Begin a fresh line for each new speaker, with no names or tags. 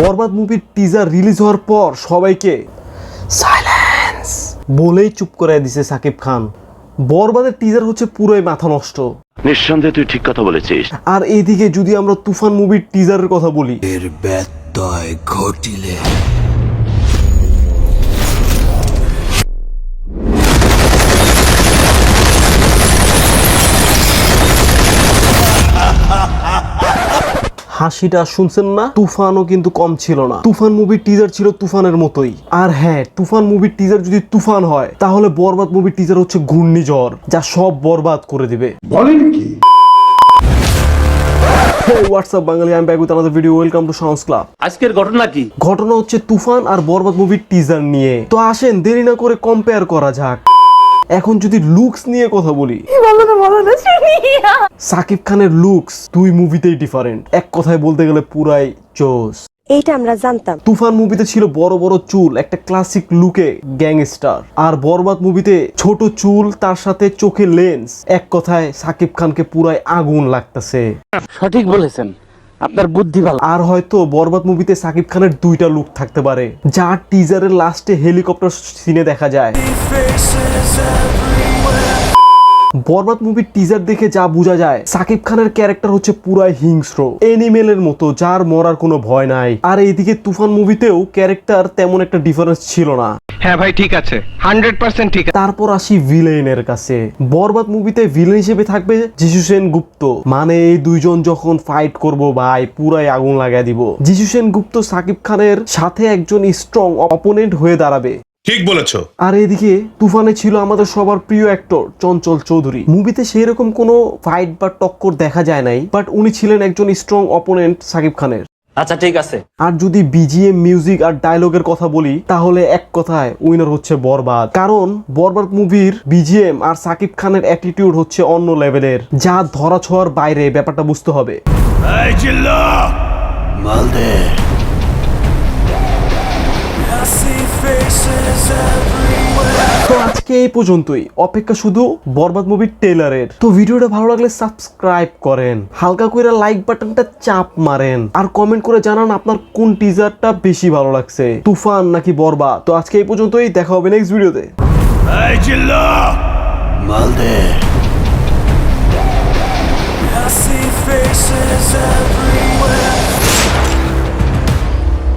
বরবাদ মুভির teaser release হওয়ার পর সবাইকে সাইলেন্স বলেই চুপ করে দিছে সাকিব খান। বরবাদের টিজার হচ্ছে পুরোই মাথা নষ্ট।
নিঃসন্দেহে তুই ঠিক কথা বলেছিস।
আর এইদিকে যদি আমরা তুফান মুভির টিজারের কথা বলি।
এর ব্যত্যয় ঘটিলে
হাসিটা শুনছেন না? তুফানও কিন্তু কম ছিল না। তুফান মুভির টিজার ছিল তুফানের মতোই। আর হ্যাঁ তুফান মুভির টিজার যদি তুফান হয় তাহলে বরবাদ মুভির টিজার হচ্ছে ঘূর্ণিঝড় যা সব বরবাদ করে দিবে। হোয়াটসঅ্যাপ বাঙালি? আমি back with another video welcome to সাউন্স club
আজকের ঘটনা কি?
ঘটনা হচ্ছে তুফান আর বরবাদ মুভির টিজার নিয়ে। তো আসেন দেরি না করে কম্পেয়ার করা যাক। এখন যদি লুকস নিয়ে কথা বলি। সাকিব খানের লুকস দুই মুভিতেই ডিফারেন্ট এক কথায় বলতে গেলে পুরাই চোস।
এইটা আমরা জানতাম।
তুফান মুভিতে ছিল বড় বড় চুল একটা ক্লাসিক লুকে গ্যাংস্টার আর বরবাদ মুভিতে ছোট চুল তার সাথে চোখে লেন্স এক কথায় সাকিব খানকে পুরাই আগুন লাগতেছে।
সঠিক বলেছেন। আপনার বুদ্ধি ভালো।
আর হয়তো বরবাদ মুভিতে সাকিব খানের দুইটা লুক থাকতে পারে যা টিজারের লাস্টে হেলিকপ্টার সিনে দেখা যায়। বরবাদ মুভির টিজার দেখে যা বোঝা যায় সাকিব খানের ক্যারেক্টার হচ্ছে পুরাই হিংস্র এনিমেলের মতো যার মরার কোনো ভয় নাই। আর এইদিকে তুফান মুভিতেও ক্যারেক্টার তেমন একটা ডিফারেন্স ছিল না।
হ্যাঁ ভাই ঠিক আছে। হান্ড্রেড পার্সেন্ট ঠিক আছে।
তারপর আসি ভিলেনের কাছে। বরবাদ মুভিতে ভিলেন হিসেবে থাকবে যিশু সেন গুপ্ত। মানে এই দুইজন যখন ফাইট করব ভাই পুরাই আগুন লাগাই দিব। যিশু সেন গুপ্ত সাকিব খানের সাথে একজন স্ট্রং অপোনেন্ট হয়ে দাঁড়াবে।
ঠিক বলেছ।
আর এদিকে তুফানে ছিল আমাদের সবার প্রিয় অ্যাক্টর চঞ্চল চৌধুরী। মুভিতে সেই রকম কোনো ফাইট বা টক্কর দেখা যায় নাই বাট উনি ছিলেন একজন স্ট্রং অপোনেন্ট সাকিব খানের।
আচ্ছা ঠিক আছে।
আর যদি বিজিএম মিউজিক আর ডায়লগের কথা বলি তাহলে এক কথায় উইনার হচ্ছে বরবাদ। কারণ বরবাদ মুভির বিজিএম আর সাকিব খানের অ্যাটিটিউড হচ্ছে অন্য লেভেলের যা ধরা ছোঁয়ার বাইরে ব্যাপারটা বুঝতে হবে।
মালদে।
আজকে এই পর্যন্তই। অপেক্ষা শুধু বরবাদ মুভির টেলারের তো ভিডিওটা ভালো লাগলে সাবস্ক্রাইব করেন। হালকা করে লাইক বাটনটা চাপ মারেন। আর কমেন্ট করে জানান আপনার কোন টিজারটা বেশি ভালো লাগছে। তুফান নাকি বরবাদ? তো আজকে এই পর্যন্তই দেখা হবে নেক্সট ভিডিওতে
মালদে।